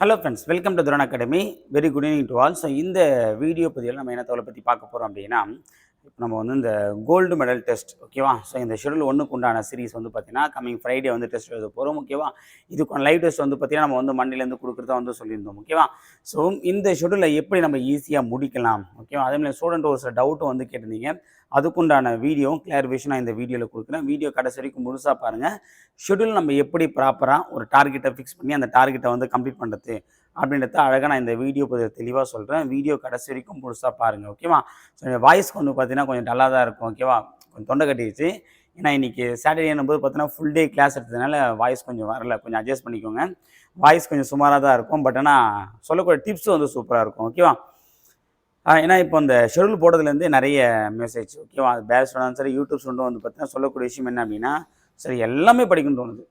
Hello friends welcome to Thuran academy very good evening to all so இந்த video பதிவில் நம்ம என்ன தகவலை பற்றி பார்க்க போகிறோம் அப்படின்னா இப்போ நம்ம வந்து இந்த கோல்டு மெடல் டெஸ்ட் ஓகேவா ஸோ இந்த ஷெடியூல் ஒன்றுக்கு உண்டான சீரிஸ் வந்து பார்த்தீங்கன்னா கமிங் ஃப்ரைடே வந்து டெஸ்ட் எழுத போகிறோம் ஓகேவா இதுக்கான லைவ் டெஸ்ட் வந்து பார்த்தீங்கன்னா நம்ம வந்து மண்டிலேருந்து கொடுக்குறதா வந்து சொல்லியிருந்தோம் ஓகேவா ஸோ இந்த ஷெடியூலை எப்படி நம்ம ஈஸியாக முடிக்கலாம் ஓகேவா அதே மாதிரி ஸ்டூடெண்ட் ஒரு சில டவுட்டும் வந்து கேட்டிருந்தீங்க. அதுக்குண்டான வீடியோவும் கிளாரிஃபிகேஷனாக இந்த வீடியோவில் கொடுக்குறேன். வீடியோ கடைசி வரைக்கும் முழுசாக பாருங்கள் ஷெடியூல் நம்ம எப்படி ப்ராப்பராக ஒரு டார்கெட்டை ஃபிக்ஸ் பண்ணி அந்த டார்கெட்டை வந்து கம்ப்ளீட் பண்ணுறது அப்படின்றத அழகாக நான் இந்த வீடியோ பதிவு தெளிவாக சொல்கிறேன் வீடியோ கடைசி வரைக்கும் முழுசாக பாருங்கள் ஓகேவா ஸோ வாய்ஸ் வந்து பார்த்தீங்கன்னா கொஞ்சம் டல்லாக தான் இருக்கும் ஓகேவா கொஞ்சம் தொண்டை கட்டிடுச்சு. ஏன்னா இன்றைக்கி சாட்டர்டே போது பார்த்தீங்கன்னா ஃபுல் டே கிளாஸ் எடுத்ததுனால வாய்ஸ் கொஞ்சம் வரல. கொஞ்சம் அட்ஜஸ்ட் பண்ணிக்கோங்க. வாய்ஸ் கொஞ்சம் சுமாராக தான் இருக்கும். பட் ஆனால் சொல்லக்கூடிய டிப்ஸ் வந்து சூப்பராக இருக்கும் ஓகேவா ஏன்னா இப்போ இந்த ஷெடியூல் போடுறதுலேருந்து நிறைய மெசேஜ் ஓகேவா அது பேஸ் சொன்னாலும் சரி யூடியூப் சொன்னும் வந்து பார்த்தீங்கன்னா சொல்லக்கூடிய விஷயம் என்ன அப்படின்னா சரி எல்லாமே படிக்கணும்னு தோணுது.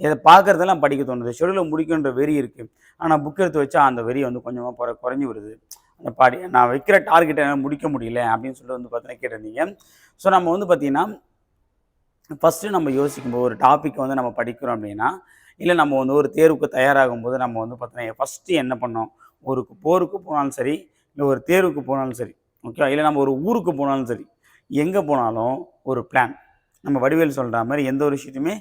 இதை பார்க்குறதெல்லாம் படிக்க தோணுது. ஷெடியூலை முடிக்கணுன்ற வெறி இருக்குது ஆனால் புக் எடுத்து வச்சா அந்த வெறி வந்து கொஞ்சமாக குறை குறைஞ்சி வருது. அந்த பாடி நான் வைக்கிற டார்கெட்டை என்னால் முடிக்க முடியல அப்படின்னு சொல்லிட்டு வந்து பார்த்தீங்கன்னா கேட்டிருந்தீங்க. ஸோ நம்ம வந்து பார்த்தீங்கன்னா ஃபஸ்ட்டு நம்ம யோசிக்கும்போது ஒரு டாப்பிக்கை வந்து நம்ம படிக்கிறோம் அப்படின்னா இல்லை நம்ம வந்து ஒரு தேர்வுக்கு தயாராகும் போது நம்ம வந்து பார்த்தீங்கன்னா ஃபஸ்ட்டு என்ன பண்ணோம் ஒரு போருக்கு போனாலும் சரி இல்லை ஒரு தேர்வுக்கு போனாலும் சரி ஓகே இல்லை நம்ம ஒரு ஊருக்கு போனாலும் சரி எங்கே போனாலும் ஒரு பிளான் நம்ம வடிவேல் சொல்கிற மாதிரி எந்த ஒரு விஷயத்தையுமே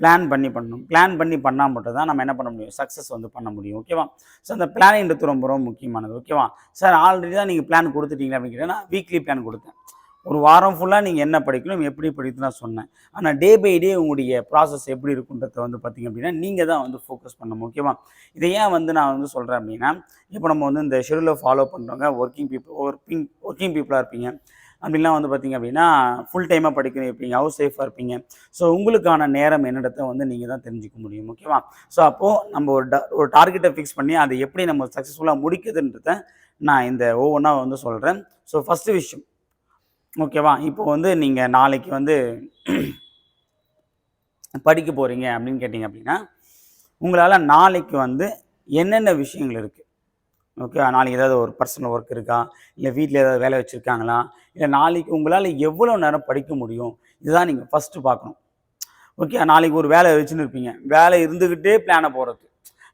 பிளான் பண்ணி பண்ணணும். பிளான் பண்ணி பண்ணால் மட்டும் தான் நம்ம என்ன பண்ண முடியும்? சக்ஸஸ் வந்து பண்ண முடியும். ஓகேவா ஸோ அந்த பிளானிங்கிறது ரொம்ப ரொம்ப முக்கியமானது. ஓகேவா சார் ஆல்ரெடி தான் நீங்கள் பிளான் கொடுத்துட்டீங்க அப்படின்னு கேட்டால் வீக்லி பிளான் கொடுத்தேன். ஒரு வாரம் ஃபுல்லாக நீங்கள் என்ன படிக்கணும் எப்படி படிக்கணும் நான் சொன்னேன். ஆனால் டே பை டே உங்களுடைய ப்ராசஸ் எப்படி இருக்குன்றத வந்து பார்த்தீங்க அப்படின்னா நீங்கள் தான் வந்து ஃபோக்கஸ் பண்ணணும். ஓகேவா இதை ஏன் வந்து நான் வந்து சொல்கிறேன் அப்படின்னா இப்போ நம்ம வந்து இந்த ஷெடியூலை ஃபாலோ பண்ணுறவங்க ஒர்க்கிங் பீப்புள் ஒர்க்கிங் ஒர்க்கிங் பீப்புளாக இருப்பீங்க. அப்படின்லாம் வந்து பார்த்தீங்க அப்படின்னா ஃபுல் டைமாக படிக்கணும் இருப்பீங்க ஹவுஸ் சேஃபாக இருப்பீங்க. ஸோ உங்களுக்கான நேரம் என்னிடத்தை வந்து நீங்கள் தான் தெரிஞ்சுக்க முடியும் ஓகேவா ஸோ அப்போது நம்ம ஒரு ட- ஒரு டார்கெட்டை ஃபிக்ஸ் பண்ணி அதை எப்படி நம்ம சக்ஸஸ்ஃபுல்லாக முடிக்குதுன்றத நான் இந்த ஒவ்வொன்றா வந்து சொல்கிறேன் ஸோ ஃபஸ்ட்டு விஷயம் ஓகேவா இப்போ வந்து நீங்கள் நாளைக்கு வந்து படிக்க போகிறீங்க அப்படின்னு கேட்டிங்க அப்படின்னா உங்களால் நாளைக்கு வந்து என்னென்ன விஷயங்கள் இருக்குது ஓகே நாளைக்கு ஏதாவது ஒரு பர்சனல் ஒர்க் இருக்கா? இல்லை வீட்டில் ஏதாவது வேலை வச்சுருக்காங்களா? இல்லை நாளைக்கு உங்களால் எவ்வளோ நேரம் படிக்க முடியும்? இதுதான் நீங்கள் ஃபஸ்ட்டு பார்க்கணும். ஓகே நாளைக்கு ஒரு வேலை வச்சுன்னு இருப்பீங்க. வேலை இருந்துக்கிட்டே பிளானை போகிறது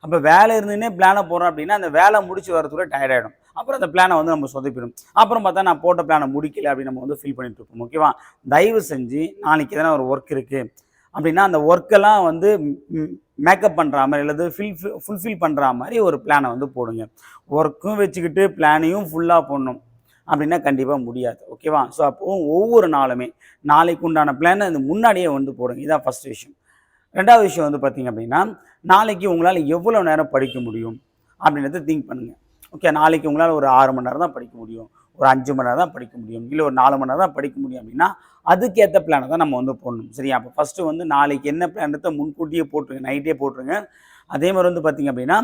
அப்போ வேலை இருந்துன்னே பிளானை போகிறோம் அப்படின்னா அந்த வேலை முடிச்சு வரதுக்குள்ள டயர்ட் ஆகிடும் அப்புறம் அந்த பிளானை வந்து நம்ம சொதப்பிடும். அப்புறம் பார்த்தா நான் போட்ட பிளானை முடிக்கல அப்படின்னு நம்ம வந்து ஃபீல் பண்ணிட்டு இருப்போம். ஓகேவா தயவு செஞ்சு நாளைக்கு எதனா ஒரு ஒர்க் இருக்குது அப்படின்னா அந்த ஒர்க்கெல்லாம் வந்து மேக்கப் பண்ணுற மாதிரி அல்லது ஃபில் ஃபுல்ஃபில் பண்ணுற மாதிரி ஒரு பிளானை வந்து போடுங்க. ஒர்க்கும் வச்சுக்கிட்டு பிளானையும் ஃபுல்லாக போடணும். அப்படின்னா கண்டிப்பாக முடியாது. ஓகேவா ஸோ அப்போ ஒவ்வொரு நாளுமே நாளைக்கு உண்டான பிளானை அந்த முன்னாடியே வந்து போடுங்க. இதான் ஃபஸ்ட் விஷயம். ரெண்டாவது விஷயம் வந்து பார்த்தீங்க அப்படின்னா நாளைக்கு உங்களால் எவ்வளோ நேரம் படிக்க முடியும்? அப்படின்றத திங்க் பண்ணுங்கள் ஓகே நாளைக்கு உங்களால் ஒரு ஆறு மணி நேரம் தான் படிக்க முடியும். ஒரு அஞ்சு மணி நேரம் தான் படிக்க முடியும். இல்லை ஒரு நாலு மணி நேரம் தான் படிக்க முடியும் அப்படின்னா அதுக்கேற்ற பிளானை தான் நம்ம வந்து போடணும். சரியா? அப்போ ஃபஸ்ட்டு வந்து நாளைக்கு என்ன பிளானத்தை முன்கூட்டியே போட்டுருங்க நைட்டே போட்டுருங்க. அதே மாதிரி வந்து பார்த்தீங்க அப்படின்னா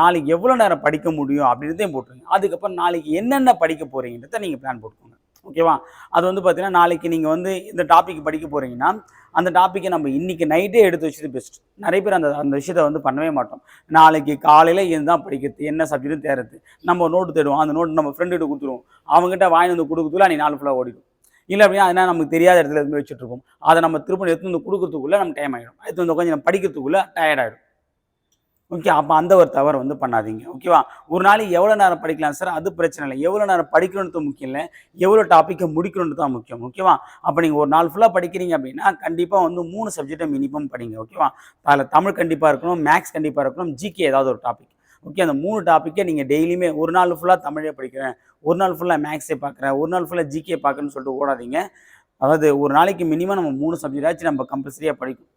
நாளைக்கு எவ்வளோ நேரம் படிக்க முடியும் அப்படின்றதையும் போட்டுருங்க. அதுக்கப்புறம் நாளைக்கு என்னென்ன படிக்க போகிறீங்கன்றத நீங்கள் பிளான் போட்டுக்கோங்க. ஓகேவா? அது வந்து பார்த்தீங்கன்னா நாளைக்கு நீங்கள் வந்து இந்த டாபிக் படிக்க போகிறீங்கன்னா அந்த டாப்பிக்கை நம்ம இன்றைக்கி நைட்டே எடுத்து வச்சது பெஸ்ட் நிறைய பேர் அந்த அந்த விஷயத்தை வந்து பண்ணவே மாட்டோம். நாளைக்கு காலையில் இதுதான் படிக்கிறது என்ன சப்ஜெக்ட்டும் தேர்றது நம்ம நோட்டு தேடுவோம் அந்த நோட்டு நம்ம ஃப்ரெண்டுகிட்ட கொடுத்துருவோம். அவங்ககிட்ட வாங்கி வந்து கொடுக்கறதுக்குள்ள நீ நாலு ஃபுல்லாக ஓடிடும். இல்லை அப்படின்னா அதனால் நமக்கு தெரியாத இடத்துல இருந்து வச்சுட்டு அதை நம்ம திரும்ப எடுத்து வந்து கொடுக்கறதுக்குள்ளே நம்ம டைம் ஆகிடும் எடுத்து வந்து கொஞ்சம் நம்ம படிக்கிறதுக்குள்ளே டயர்ட் ஆகிடும் ஓகே அப்போ அந்த ஒரு தவறு வந்து பண்ணாதீங்க. ஓகேவா? ஒரு நாளைக்கு எவ்வளோ நேரம் படிக்கலாம்? சார் அது பிரச்சனை இல்லை. எவ்வளோ நேரம் படிக்கணுன்றது முக்கியம் இல்லை. எவ்வளோ டாப்பிக்கை முடிக்கணுன்றது தான் முக்கியம். ஓகேவா? அப்போ நீங்கள் ஒரு நாள் ஃபுல்லாக படிக்கிறீங்க அப்படின்னா கண்டிப்பாக வந்து மூணு சப்ஜெக்டை மினிமம் படிங்க. ஓகேவா? அதில் தமிழ் கண்டிப்பாக இருக்கணும் மேக்ஸ் கண்டிப்பாக இருக்கணும் ஜிகே ஏதாவது ஒரு டாபிக் ஓகே அந்த மூணு டாப்பிக்கை நீங்கள் டெய்லியுமே ஒரு நாள் ஃபுல்லாக தமிழே படிக்கிறேன். ஒரு நாள் ஃபுல்லாக மேக்ஸே பார்க்குறேன் ஒரு நாள் ஃபுல்லாக ஜிகே பார்க்குறேன்னு சொல்லிட்டு ஓடாதீங்க. அதாவது ஒரு நாளைக்கு மினிமம் நம்ம மூணு சப்ஜெக்டாச்சும் நம்ம கம்பல்சரியாக படிக்கும்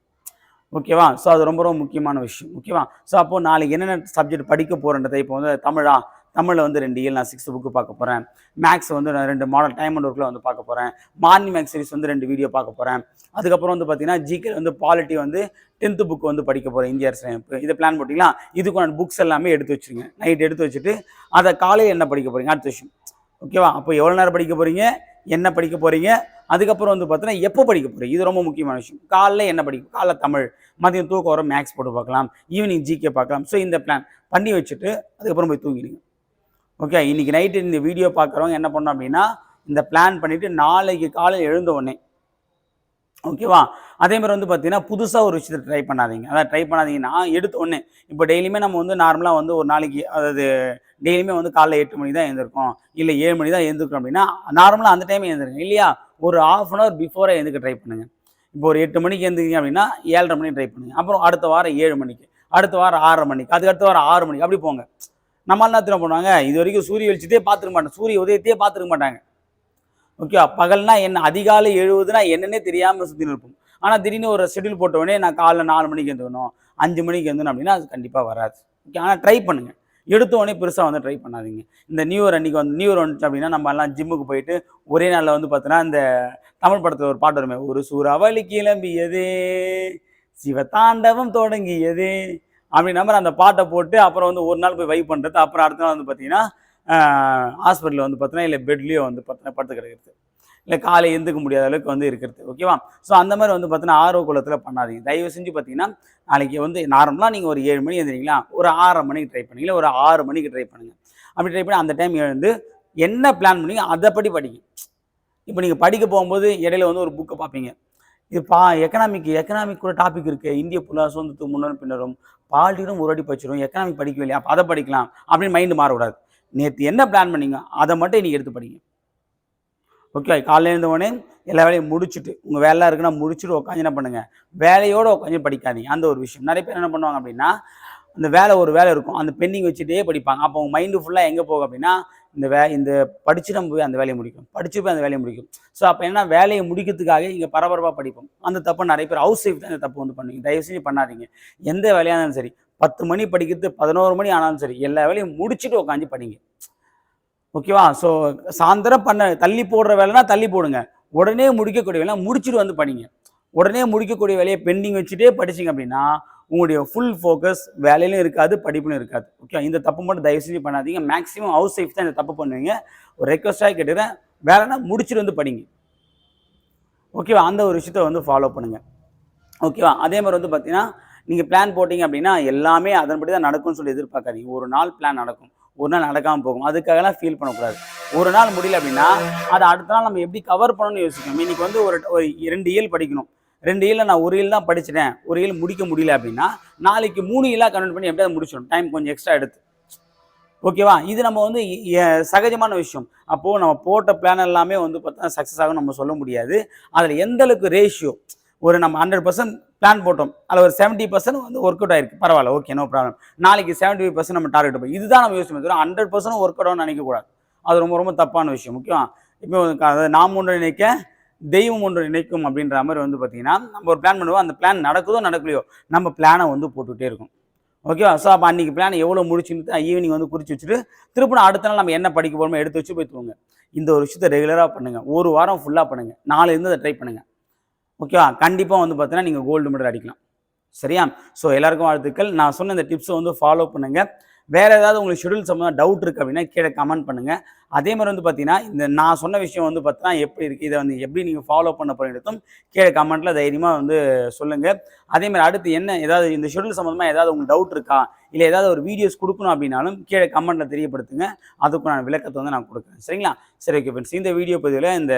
ஓகேவா? ஸோ அது ரொம்ப ரொம்ப முக்கியமான விஷயம். ஓகேவா? ஸோ அப்போது நாளைக்கு என்னென்ன சப்ஜெக்ட் படிக்க போகிறன்றதை இப்போ வந்து தமிழா தமிழில் வந்து ரெண்டு இயல் நான் சிக்ஸ்த் புக்கு பார்க்க போகிறேன் மேக்ஸ் வந்து நான் ரெண்டு மாடல் டைம் அண்ட் ஒர்க்கில் வந்து பார்க்க போகிறேன் மார்னிங் மேக்ஸ் சீரிஸ் வந்து ரெண்டு வீடியோ பார்க்க போகிறேன் அதுக்கப்புறம் வந்து பார்த்தீங்கன்னா ஜிகே வந்து பாலிட்டி வந்து டென்த்து புக் வந்து படிக்க போகிறேன் இந்திய அரசியலமைப்பு. இதை பிளான் போட்டிங்களா? இதுக்கான புக்ஸ் எல்லாமே எடுத்து வச்சுருங்க. நைட் எடுத்து வச்சுட்டு அதை காலையில் என்ன படிக்க போகிறீங்க அடுத்த விஷயம். ஓகேவா? அப்போ எவ்வளோ நேரம் படிக்க போகிறீங்க என்ன படிக்க போகிறீங்க அதுக்கப்புறம் வந்து பார்த்தீங்கன்னா எப்போ படிக்க போகிறீங்க இது ரொம்ப முக்கியமான விஷயம். காலைல என்ன படிக்கும் காலைல தமிழ் மதியம் தூக்கம் வர மேக்ஸ் போட்டு பார்க்கலாம் ஈவினிங் ஜிகே பார்க்கலாம். ஸோ இந்த பிளான் பண்ணி வச்சுட்டு அதுக்கப்புறம் போய் தூங்கிடுங்க. ஓகே இன்னைக்கு நைட்டு இந்த வீடியோ பார்க்குறவங்க என்ன பண்ணோம் அப்படின்னா இந்த பிளான் பண்ணிவிட்டு நாளைக்கு காலையில் எழுந்த உடனே ஓகேவா? அதே மாதிரி வந்து பார்த்தீங்கன்னா புதுசாக ஒரு விஷயத்தை ட்ரை பண்ணாதீங்க. அதான் ட்ரை பண்ணாதீங்கன்னா எடுத்த ஒன்று இப்போ டெய்லியுமே நம்ம வந்து நார்மலாக வந்து ஒரு நாளைக்கு அதாவது டெய்லியுமே வந்து காலைல எட்டு மணி தான் எழுந்திருக்கோம். இல்லை ஏழு மணி தான் எழுந்திருக்கோம் அப்படின்னா நார்மலாக அந்த டைம் எழுந்திருக்கோம் இல்லையா? ஒரு ஆஃப் அன் ஹவர் பிஃபோரே எழுந்துக்க ட்ரை பண்ணுங்கள் இப்போ ஒரு எட்டு மணிக்கு எழுந்திருக்கீங்க அப்படின்னா ஏழரை மணிக்கு ட்ரை பண்ணுங்கள் அப்புறம் அடுத்த வாரம் ஏழு மணிக்கு அடுத்த வாரம் ஆறரை மணிக்கு அதுக்கு அடுத்த வாரம் ஆறு மணிக்கு அப்படி போங்க. நம்ம என்ன திரும்ப பண்ணுவாங்க? இது வரைக்கும் சூரிய வெளிச்சத்தையே பார்த்துருக்க மாட்டாங்க. சூரிய உதயத்தையே பார்த்துருக்க மாட்டாங்க. ஓகேவா பகல்னா என்ன? அதிகாலை எழுபதுனா என்னன்னே தெரியாமல் சுற்றி இருப்போம். ஆனால் திடீர்னு ஒரு ஷெட்யூல் போட்ட உடனே நான் காலைல நாலு மணிக்கு எழுந்துக்கணும் அஞ்சு மணிக்கு எழுந்தணும் அப்படின்னா அது கண்டிப்பாக வராது. ஓகே ஆனால் ட்ரை பண்ணுங்கள் எடுத்த உடனே பெருசாக வந்து ட்ரை பண்ணாதீங்க. இந்த நியூ இயர் அன்றைக்கி வந்து நியூ இயர் வந்துச்சு அப்படின்னா நம்ம எல்லாம் ஜிம்முக்கு போயிட்டு ஒரே நாளில் வந்து பார்த்தோன்னா இந்த தமிழ் படத்தில் ஒரு பாட்டு வருமே ஒரு சூறாவளி கிளம்பியதே சிவதாண்டவம் தொடங்கியது அப்படின்ற மாதிரி அந்த பாட்டை போட்டு அப்புறம் வந்து ஒரு நாள் போய் வைப் பண்ணுறது அப்புறம் அடுத்த நாள் வந்து பார்த்தீங்கன்னா ஹாஸ்பிட்டலில் வந்து பார்த்தோன்னா இல்லை பெட்லேயோ வந்து பார்த்தோன்னா படுத்து கிடக்கிறது. இல்லை காலை எழுந்துக்க முடியாத அளவுக்கு வந்து இருக்கிறது ஓகேவா ஸோ அந்த மாதிரி வந்து பார்த்தீங்கன்னா ஆர்வ குளத்தில் பண்ணாதீங்க. தயவு செஞ்சு பார்த்தீங்கன்னா நாளைக்கு வந்து நார்மலாக நீங்கள் ஒரு ஏழு மணி எழுந்திரிங்களா ஒரு ஆறரை மணிக்கு ட்ரை பண்ணுங்க. ஒரு ஆறு மணிக்கு ட்ரை பண்ணுங்கள் அப்படி ட்ரை பண்ணி அந்த டைம் எழுந்து என்ன பிளான் பண்ணீங்க அதைப்படி படிங்க. இப்போ நீங்கள் படிக்க போகும்போது இடையில வந்து ஒரு புக்கை பார்ப்பீங்க. இது பா எக்கனாமிக் எக்கனாமிக் கூட டாபிக் இருக்குது இந்திய புலா சுதந்திரத்துக்கு முன்னரும் பின்னரும் பாலிட்டிலும் ஒரு அடி படிச்சிடும் எக்கனாமிக் படிக்கவில்லையா? அப்போ அதை படிக்கலாம். அப்படின்னு மைண்டு மாறக்கூடாது. நேற்று என்ன பிளான் பண்ணீங்க? அதை மட்டும் இன்றைக்கி எடுத்து படிங்க. ஓகே காலையில் எழுந்தவொடனே எல்லா வேலையும் முடிச்சுட்டு உங்கள் வேலை இருக்குன்னா முடிச்சுட்டு உட்காந்து என்ன பண்ணுங்கள் வேலையோடு உட்காந்து படிக்காதீங்க. அந்த ஒரு விஷயம். நிறைய பேர் என்ன பண்ணுவாங்க அப்படின்னா அந்த வேலை ஒரு வேலை இருக்கும். அந்த பெண்டிங் வச்சுட்டே படிப்பாங்க. அப்போ உங்கள் மைண்டு ஃபுல்லாக எங்கே போகும் அப்படின்னா இந்த வே இந்த படிச்சு நம்ம போய் அந்த வேலையை முடிக்கும். படிச்சு போய் அந்த வேலையை முடிக்கும். ஸோ அப்போ என்ன வேலையை முடிக்கிறதுக்காக இங்கே பரபரப்பாக படிப்போம். அந்த தப்பு நிறைய பேர் ஹவுஸ் ஒய்ஃப் தான் இந்த தப்பு வந்து பண்ணுவீங்க. தயவு செஞ்சு பண்ணாதீங்க. எந்த வேலையாக இருந்தாலும் சரி. பத்து மணி படிக்கிறது பதினோரு மணி ஆனாலும் சரி எல்லா வேலையும் முடிச்சுட்டு உட்காந்து படிங்க. ஓகேவா? ஸோ சாயந்தரம் பண்ண தள்ளி போடுற வேலைனா தள்ளி போடுங்க. உடனே முடிக்கக்கூடிய வேலை முடிச்சுட்டு வந்து படிங்க. உடனே முடிக்கக்கூடிய வேலையை பெண்டிங் வச்சுட்டே படிச்சிங்க அப்படின்னா உங்களுடைய ஃபுல் ஃபோக்கஸ் வேலையிலும் இருக்காது படிப்புலையும் இருக்காது. ஓகே இந்த தப்பு மட்டும் தயவு செஞ்சு பண்ணாதீங்க. மேக்ஸிமம் ஹவுஸ் ஒய்ஃப் தான் இந்த தப்பு பண்ணுவீங்க. ஒரு ரெக்வஸ்ட்டாக கேட்டுக்கிறேன். வேலைனா முடிச்சுட்டு வந்து படிங்க. ஓகேவா? அந்த ஒரு விஷயத்த வந்து ஃபாலோ பண்ணுங்கள் ஓகேவா? அதே மாதிரி வந்து பார்த்தீங்கன்னா நீங்கள் பிளான் போட்டிங்க அப்படின்னா எல்லாமே அதன்படி தான் நடக்கும்னு சொல்லி எதிர்பார்க்காதீங்க. ஒரு நாள் பிளான் நடக்கும். ஒரு நாள் நடக்காமல் போகும். அதுக்காகலாம் ஃபீல் பண்ணக்கூடாது. ஒரு நாள் முடியல அப்படின்னா அதை அடுத்த நாள் நம்ம எப்படி கவர் பண்ணணும்னு யோசிக்கணும். இன்னைக்கு வந்து ஒரு ஒரு ரெண்டு இயல் படிக்கணும். ரெண்டு இயலில் நான் ஒரு இயல் தான் படிச்சிட்டேன். ஒரு இயல் முடிக்க முடியல அப்படின்னா நாளைக்கு மூணு இயலாக கன்வெர்ட் பண்ணி எப்படியாவது முடிச்சிடும் டைம் கொஞ்சம் எக்ஸ்ட்ரா எடுத்து. ஓகேவா இது நம்ம வந்து சகஜமான விஷயம். அப்போது நம்ம போட்ட பிளான் எல்லாமே வந்து பார்த்தா சக்ஸஸ் ஆகும் நம்ம சொல்ல முடியாது. அதில் எந்த அளவுக்கு ரேஷியோ ஒரு நம்ம ஹண்ட்ரட் பர்சன்ட் பிளான் போட்டோம். அதில் ஒரு செவன்ட்டி பர்சன்ட் வந்து ஒர்க் அவுட் ஆயிருக்கு. பரவாயில்ல ஓகே நோ ப்ராப்ளம் நாளைக்கு செவன்ட்டி ஃபைவ் பர்சன்ட் நம்ம டார்கெட் போய் இதுதான் நம்ம யோசிச்சு தவிர ஹண்ட்ரட் பர்சன்ட் ஒர்க் அவுட் நினைக்கக்கூடாது அது ரொம்ப ரொம்ப தப்பான விஷயம் முக்கியம் இப்போ அதாவது நாம் ஒன்று நினைக்க தெய்வம் ஒன்று நினைக்கும் அப்படின்ற மாதிரி வந்து பார்த்தீங்கன்னா நம்ம ஒரு பிளான் பண்ணுவோம். அந்த பிளான் நடக்குதோ நடக்கலையோ நம்ம பிளானை வந்து போட்டுக்கிட்டே இருக்கும். ஓகேவா ஸோ அப்போ அன்றைக்கி பிளான் எவ்வளோ முடிச்சுன்னு ஈவினிங் வந்து குறித்து வச்சுட்டு திருப்பி அடுத்த நாள் நம்ம என்ன படிக்க போகிறோமோ எடுத்து வச்சு போய் தூங்க இந்த ஒரு விஷயத்தை ரெகுலராக பண்ணுங்கள் ஒரு வாரம் ஃபுல்லாக பண்ணுங்கள் நாலு இருந்து அதை ட்ரை பண்ணுங்கள் ஓகேவா? கண்டிப்பாக வந்து பார்த்தீங்கன்னா நீங்கள் கோல்டு மெடல் அடிக்கலாம். சரியா? ஸோ எல்லாருக்கும் வாழ்த்துக்கள். நான் சொன்ன இந்த டிப்ஸை வந்து ஃபாலோ பண்ணுங்கள் வேறு ஏதாவது உங்களுக்கு ஷெடியூல் சம்மந்தமாக டவுட் இருக்குது அப்படின்னா கீழே கமெண்ட் பண்ணுங்கள் அதே மாதிரி வந்து பார்த்தீங்கன்னா இந்த நான் சொன்ன விஷயம் வந்து பார்த்தீங்கன்னா எப்படி இருக்குது இதை வந்து எப்படி நீங்கள் ஃபாலோ பண்ண போகிறதும் கீழே கமெண்ட்டில் தைரியமாக வந்து சொல்லுங்கள் அதே மாதிரி அடுத்து என்ன ஏதாவது இந்த ஷெடியூல் சம்மந்தமாக ஏதாவது உங்களுக்கு டவுட் இருக்கா? இல்லை ஏதாவது ஒரு வீடியோஸ் கொடுக்கணும் அப்படின்னாலும் கீழே கமெண்ட்டில் தெரியப்படுத்துங்க. அதுக்கு நான் விளக்கத்தை வந்து நான் கொடுக்குறேன். சரிங்களா? சரி ஓகே ஃப்ரெண்ட்ஸ் இந்த வீடியோ பதிவில் இந்த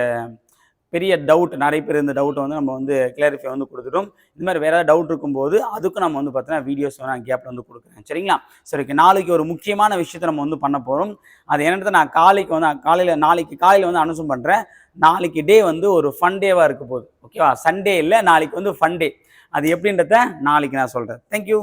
பெரிய டவுட் நிறைய பேர் இந்த டவுட்டை வந்து நம்ம வந்து கிளாரிஃபை வந்து கொடுத்துட்டோம். இந்த மாதிரி வேறு ஏதாவது டவுட் இருக்கும்போது அதுக்கும் நம்ம வந்து பார்த்தீங்கன்னா வீடியோஸ் நான் கேப்பில் வந்து கொடுக்குறேன். சரிங்களா? சரி நாளைக்கு ஒரு முக்கியமான விஷயத்தை நம்ம வந்து பண்ண போகிறோம் அது என்னன்றதை நான் காலைக்கு வந்து காலையில் நாளைக்கு காலையில் வந்து அனுசம் பண்ணுறேன் நாளைக்கு டே வந்து ஒரு ஃபன் டேவாக இருக்க போகுது. ஓகேவா சண்டே இல்லை நாளைக்கு வந்து ஃபன் டே அது எப்படின்றத நாளைக்கு நான் சொல்கிறேன் தேங்க்யூ